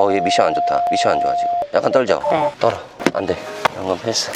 어, 얘 미션 안 좋다. 미션 안 좋아, 지금. 약간 떨죠? 네. 떨어. 안 돼. 연금 패스.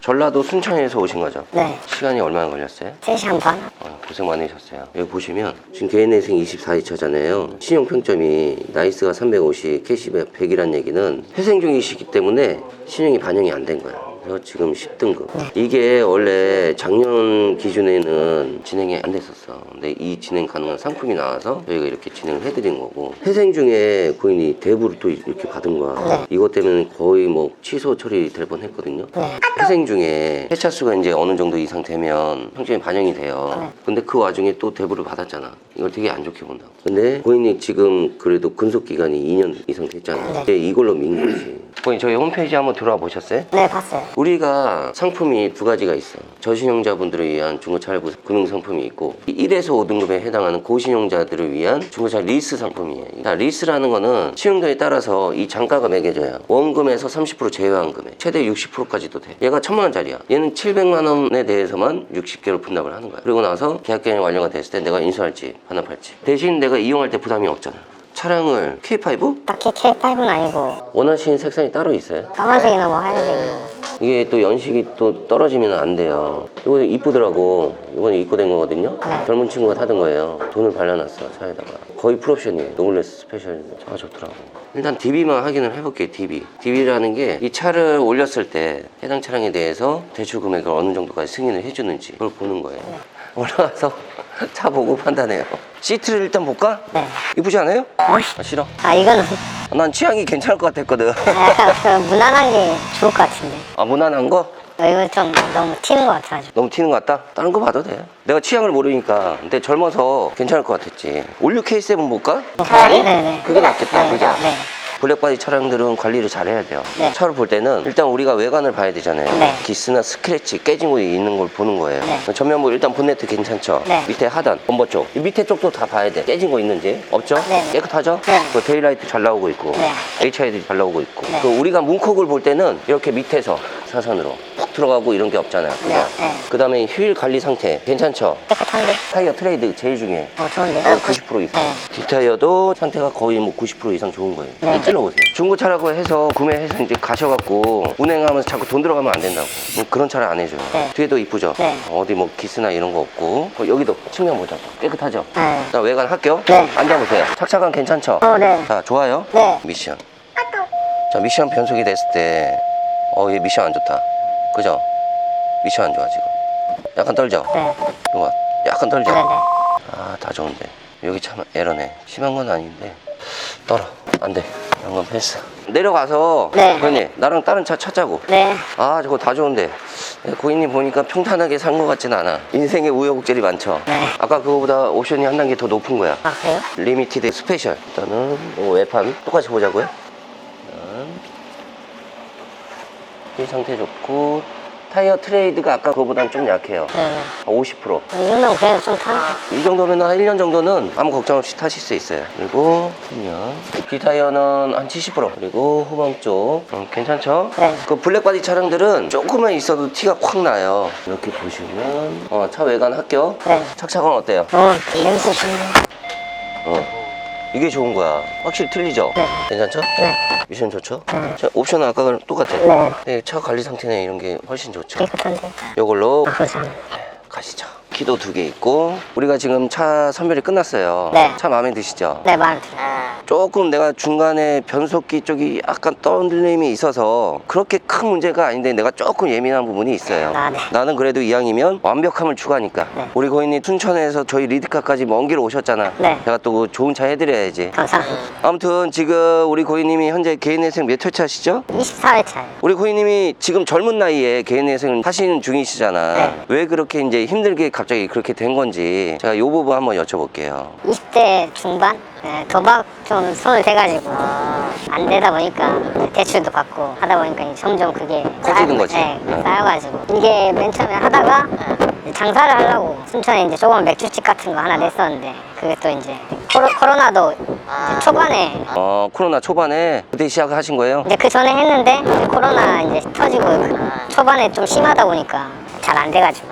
전라도 순천에서 오신 거죠? 네. 시간이 얼마나 걸렸어요? 3시간 반? 어, 고생 많으셨어요. 여기 보시면 지금 개인회생 24회차잖아요. 신용평점이 나이스가 350, 캐시백 100이란 얘기는 회생 중이시기 때문에 신용이 반영이 안 된. 그 래서 지금 10등급. 이게 원래 작년 기준에는 진행이 안 됐었어. 근데 이 진행 가능한 상품이 나와서 저희가 이렇게 진행을 해드린 거고 회생 중에 고인이 대부를 또 이렇게 받은 거야. 네. 이것 때문에 거의 뭐 취소 처리 될 뻔 했거든요. 네. 회생 중에 회차 수가 이제 어느 정도 이상 되면 평점이 반영이 돼요. 네. 근데 그 와중에 또 대부를 받았잖아. 이걸 되게 안 좋게 본다고. 근데 고인이 지금 그래도 근속 기간이 2년 이상 됐잖아. 네. 이제 이걸로 민 거지. 고인 저희 홈페이지 한번 들어와 보셨어요? 네, 봤어요. 우리가 상품이 두 가지가 있어요. 저신용자분들을 위한 중고차 할부 금융 상품이 있고 1에서 5등급에 해당하는 고신용자들을 위한 중고차 리스 상품이에요. 자, 리스라는 거는 신용도에 따라서 이 단가가 매겨져요. 원금에서 30% 제외한 금액, 최대 60%까지도 돼. 얘가 천만 원짜리야. 얘는 700만 원에 대해서만 60개월 분납을 하는 거야. 그리고 나서 계약 기간이 완료가 됐을 때 내가 인수할지 반납할지. 대신 내가 이용할 때 부담이 없잖아. 차량을 K5 딱히 K5는 아니고 원하시는 색상이 따로 있어요. 까만색이나 뭐 하얀색이나 이게 또 연식이 또 떨어지면 안 돼요. 이거 이쁘더라고. 이번에 입고된 거거든요. 젊은 친구가 타던 거예요. 돈을 발라놨어, 차에다가. 거의 풀옵션이에요. 노블레스 스페셜 차가 좋더라고. 일단 DB만 확인을 해볼게요, DB. DB라는 게 이 차를 올렸을 때 해당 차량에 대해서 대출 금액을 어느 정도까지 승인을 해주는지 그걸 보는 거예요. 올라가서 차 보고 판단해요. 시트를 일단 볼까? 네. 이쁘지 않아요? 아, 싫어. 아 이거는 난 취향이 괜찮을 것 같았거든. 약간 그 무난한 게 좋을 것 같은데 아, 무난한 거? 어, 이거 좀 너무 튀는 것 같아가지고 너무 튀는 것 같다? 다른 거 봐도 돼. 내가 취향을 모르니까. 근데 젊어서 괜찮을 것 같았지. 올류 K7 볼까? 차라리? 네네 그게 낫겠다. 네, 그죠? 네. 블랙바디 차량들은 관리를 잘 해야 돼요. 네. 차를 볼 때는 일단 우리가 외관을 봐야 되잖아요. 네. 기스나 스크래치, 깨진 거 있는 걸 보는 거예요. 네. 전면부 일단 본네트 괜찮죠? 네. 밑에 하단, 범버 쪽. 이 밑에 쪽도 다 봐야 돼. 깨진 거 있는지 없죠? 네. 깨끗하죠? 네. 그 데일라이트 잘 나오고 있고, 네. HID 잘 나오고 있고. 네. 그 우리가 문콕을 볼 때는 이렇게 밑에서 사선으로 푹 들어가고 이런 게 없잖아요. 네, 네. 그 다음에 휠 관리 상태 괜찮죠? 깨끗한데? 타이어 트레이드 제일 중요해. 어 좋은데? 어, 90% 이상. 네. 뒷타이어도 상태가 거의 뭐 90% 이상 좋은 거예요. 네. 찔러보세요. 중고차라고 해서 구매해서 이제 가셔갖고 운행하면서 자꾸 돈 들어가면 안 된다고. 뭐 그런 차를 안 해줘요. 네. 뒤에도 이쁘죠? 네. 어디 뭐 기스나 이런 거 없고. 어, 여기도 측면 보자. 깨끗하죠? 네. 자, 외관 할게요. 네. 앉아보세요. 착착감 괜찮죠? 어, 네. 자, 좋아요? 네. 미션. 자, 미션 변속이 됐을 때, 어, 얘 미션 안 좋다. 그죠? 미션 안 좋아, 지금. 약간 떨죠? 네. 이거. 약간 떨죠? 네네 아, 다 좋은데. 여기 참 에러네. 심한 건 아닌데. 떨어. 안 돼. 연금 패스. 내려가서. 네. 고객님, 나랑 다른 차 찾자고. 네. 아, 저거 다 좋은데. 고객님 보니까 평탄하게 산 것 같진 않아. 인생에 우여곡절이 많죠. 네. 아까 그거보다 옵션이 한 단계 더 높은 거야. 아 그래요? 리미티드 스페셜. 일단은 요 외판 똑같이 보자고요. 이 상태 좋고 타이어 트레이드가 아까 그거보단 좀 약해요. 네네 50%. 이 정도면 그래도 좀 타네 이 정도면 한 1년 정도는 아무 걱정 없이 타실 수 있어요. 그리고 후면 뒷타이어는 한 70% 그리고 후방 쪽 음, 괜찮죠? 네. 그 블랙바디 차량들은 조금만 있어도 티가 확 나요. 이렇게 보시면 어, 차 외관 합격. 네. 착착은 어때요? 어 냄새 좋네 어. 이게 좋은 거야. 확실히 틀리죠? 네. 괜찮죠? 네 미션 좋죠? 자, 옵션은 아까랑 똑같아. 네. 네, 차 관리 상태나 이런 게 훨씬 좋죠. 깨끗한데 이걸로 아 그렇잖아요 가시죠. 키도 두 개 있고 우리가 지금 차 선별이 끝났어요. 네. 차 마음에 드시죠? 네 마음에 들어요 조금 내가 중간에 변속기 쪽이 약간 떠들림이 있어서 그렇게 큰 문제가 아닌데 내가 조금 예민한 부분이 있어요. 아, 네. 나는 그래도 이왕이면 완벽함을 추구하니까. 네. 우리 고객님 춘천에서 저희 리드카까지 먼 길 오셨잖아. 네. 제가 또 좋은 차 해드려야지. 감사합니다 아무튼 지금 우리 고객님이 현재 개인회생 몇 회차시죠? 24회차예요 우리 고객님이 지금 젊은 나이에 개인회생을 하시는 중이시잖아. 네. 왜 그렇게 이제 힘들게 갑자기 그렇게 된 건지 제가 요 부분 한번 여쭤볼게요. 20대 중반 네, 도박 좀 손을 대가지고 안 되다 보니까 대출도 받고 하다 보니까 점점 그게 커지는 쌓여- 거지. 네, 응. 쌓여가지고 이게 맨 처음에 하다가 장사를 하려고 순천에 이제 조그만 맥주집 같은 거 하나 냈었는데 그게 또 이제 코로, 코로나도 이제 초반에 어, 코로나 초반에 그때 시작하신 거예요? 이제 그 전에 했는데 이제 코로나 이제 터지고 그 초반에 좀 심하다 보니까 잘 안 돼가지고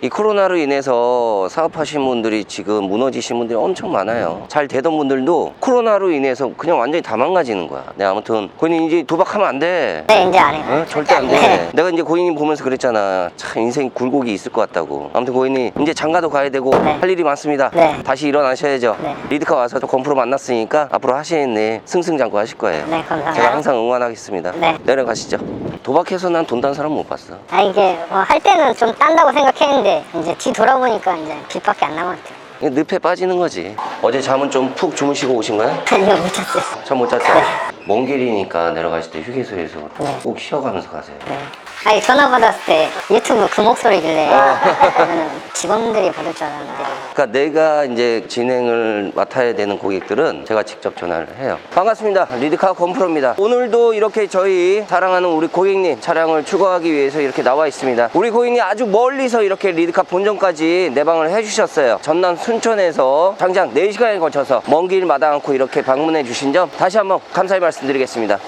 이 코로나로 인해서 사업하신 분들이 지금 무너지신 분들이 엄청 많아요. 잘 되던 분들도 코로나로 인해서 그냥 완전히 다 망가지는 거야. 네, 아무튼 고객님 이제 도박하면 안 돼. 네 이제 안 해요 어? 절대 안 돼. 네. 내가 이제 고객님 보면서 그랬잖아. 참 인생 굴곡이 있을 것 같다고. 아무튼 고객님 이제 장가도 가야 되고 네. 할 일이 많습니다. 네. 다시 일어나셔야죠. 네. 리드카 와서 또 건프로 만났으니까 앞으로 하시는 일 승승장구 하실 거예요. 네 감사합니다 제가 항상 응원하겠습니다. 네. 내려가시죠. 도박해서 난 돈단 사람 못 봤어. 아 이게 뭐 할 때는 좀 딴다고 생각했는데 이제 뒤 돌아보니까 이제 빚밖에 안 남았대요 이게 늪에 빠지는 거지. 어제 잠은 좀 푹 주무시고 오신 거야? 아니요 못 잤어요 잠 못 잤죠? 먼 길이니까 내려가실 때 휴게소에서 네. 꼭 쉬어가면서 가세요. 네. 아니 전화 받았을 때 유튜브 그 목소리길래 저는 직원들이 받을 줄 알았는데 그러니까 내가 이제 진행을 맡아야 되는 고객들은 제가 직접 전화를 해요. 반갑습니다. 리드카 건프로입니다. 오늘도 이렇게 저희 사랑하는 우리 고객님 차량을 출고하기 위해서 이렇게 나와 있습니다. 우리 고객님 아주 멀리서 이렇게 리드카 본점까지 내방을 해주셨어요. 전남 순천에서 장장 4시간에 걸쳐서 먼 길 마다 않고 이렇게 방문해 주신 점 다시 한번 감사의 말씀드리겠습니다.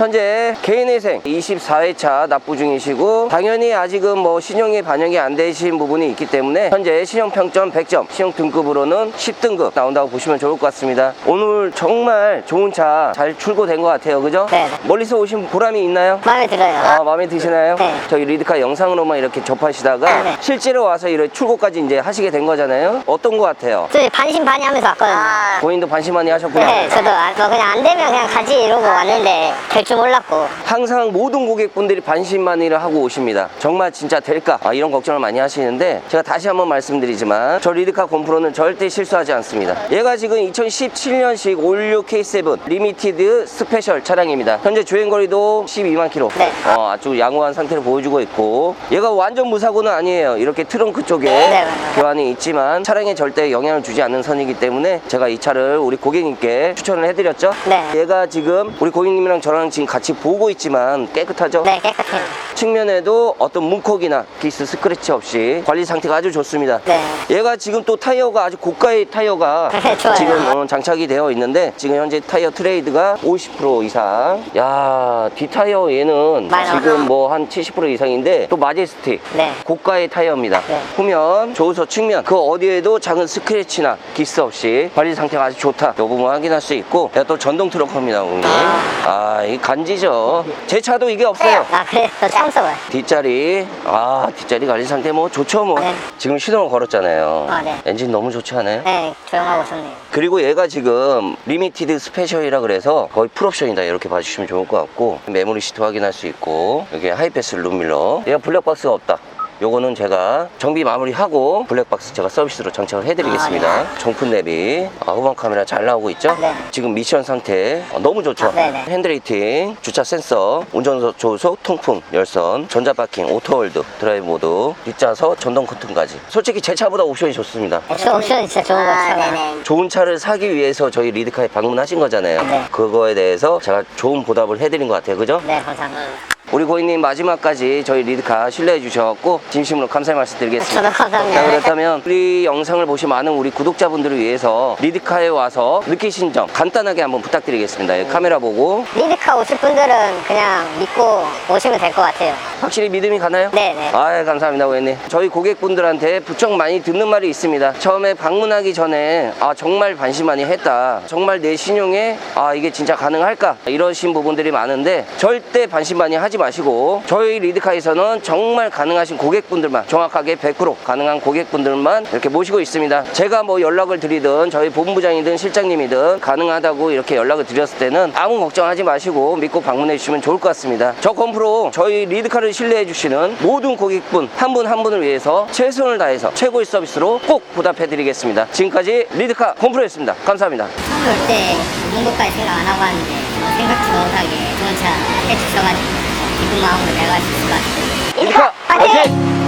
현재 개인회생 24회차 납부 중이시고 당연히 아직은 뭐 신용이 반영이 안 되신 부분이 있기 때문에 현재 신용평점 100점 신용 등급으로는 10등급 나온다고 보시면 좋을 것 같습니다 오늘 정말 좋은 차 잘 출고된 것 같아요 그죠? 네. 멀리서 오신 보람이 있나요? 마음에 들어요 아 마음에 드시나요? 네. 저희 리드카 영상으로만 이렇게 접하시다가 네. 실제로 와서 이렇게 출고까지 이제 하시게 된 거잖아요 어떤 것 같아요? 저 반신반의 하면서 왔거든요 본인도 반신반의 하셨구나 네 저도 아, 뭐 그냥 안 되면 그냥 가지 이러고 왔는데 될줄 몰랐고 항상 모든 고객분들이 반신반의를 하고 오십니다. 정말 진짜 될까? 아, 이런 걱정을 많이 하시는데 제가 다시 한번 말씀드리지만 저 리드카 곰프로는 절대 실수하지 않습니다. 얘가 지금 2017년식 올류 K7 리미티드 스페셜 차량입니다. 현재 주행거리도 12만 킬로. 네. 어, 아주 양호한 상태를 보여주고 있고 얘가 완전 무사고는 아니에요. 이렇게 트렁크 쪽에 네. 교환이 있지만 차량에 절대 영향을 주지 않는 선이기 때문에 제가 이 차를 우리 고객님께 추천을 해드렸죠. 네. 얘가 지금 우리 고객님이랑 저랑 지금 같이 보고 있지만 깨끗하죠? 네 깨끗해요 측면에도 어떤 문콕이나 기스 스크래치 없이 관리 상태가 아주 좋습니다. 네. 얘가 지금 또 타이어가 아주 고가의 타이어가 네, 좋아요. 지금 어, 장착이 되어 있는데 지금 현재 타이어 트레이드가 50% 이상. 야, 뒷타이어 얘는 지금 뭐 한 70% 이상인데 또 마제스틱 네. 고가의 타이어입니다. 네. 후면, 조수석 측면 그 어디에도 작은 스크래치나 기스 없이 관리 상태가 아주 좋다. 이 부분 확인할 수 있고 얘가 또 전동 트럭커입니다, 고객님. 아, 이 간지죠. 제 차도 이게 없어요. 아 그래 저 처음 써봐요 뒷자리 아 뒷자리 관리 상태 뭐 좋죠 뭐 네. 지금 시동을 걸었잖아요 아, 네. 엔진 너무 좋지 않아요? 네 조용하고 좋네요 그리고 얘가 지금 리미티드 스페셜이라 그래서 거의 풀옵션이다 이렇게 봐주시면 좋을 것 같고 메모리 시트 확인할 수 있고 여기 하이패스 룸밀러 얘가 블랙박스가 없다 요거는 제가 정비 마무리하고 블랙박스 제가 서비스로 장착을 해드리겠습니다 아, 정품 대비 아, 후방 카메라 잘 나오고 있죠? 네. 지금 미션 상태 어, 너무 좋죠? 아, 네 네. 핸드레이팅, 주차 센서, 운전조속, 통풍, 열선, 전자파킹, 오토홀드, 드라이브 모드, 뒷좌석, 전동 커튼까지 솔직히 제 차보다 옵션이 좋습니다 옵션 옵션 진짜 좋은 거 차가 좋은 차를 사기 위해서 저희 리드카에 방문하신 거잖아요. 네. 그거에 대해서 제가 좋은 보답을 해드린 것 같아요. 그죠? 네 감사합니다 우리 고객님 마지막까지 저희 리드카 신뢰해 주셔서 진심으로 감사의 말씀 드리겠습니다. 저도 감사합니다. 자, 그렇다면 우리 영상을 보신 많은 우리 구독자분들을 위해서 리드카에 와서 느끼신 점 간단하게 한번 부탁드리겠습니다. 여기 카메라 보고 리드카 오실 분들은 그냥 믿고 오시면 될 것 같아요 확실히 믿음이 가나요? 네네 아, 감사합니다, 고객님. 저희 고객분들한테 부쩍 많이 듣는 말이 있습니다. 처음에 방문하기 전에 아 정말 반신반의 했다. 정말 내 신용에 아 이게 진짜 가능할까? 이러신 부분들이 많은데 절대 반신반의 하지 마시고 저희 리드카에서는 정말 가능하신 고객분들만 정확하게 100% 가능한 고객분들만 이렇게 모시고 있습니다. 제가 뭐 연락을 드리든 저희 본부장이든 실장님이든 가능하다고 이렇게 연락을 드렸을 때는 아무 걱정하지 마시고 믿고 방문해 주시면 좋을 것 같습니다. 저 건프로 저희 리드카를 신뢰해 주시는 모든 고객분 한분한 분을 위해서 최선을 다해서 최고의 서비스로 꼭 보답해 드리겠습니다. 지금까지 리드카 건프로였습니다. 감사합니다. 처음 올때 운동까지 생각 안 하고 왔는데 뭐 생각지도 못하게 좋은 차 해주셔가지고 기쁜 마음으로 내가 할수 있을 것 같아요 리드카 화이팅!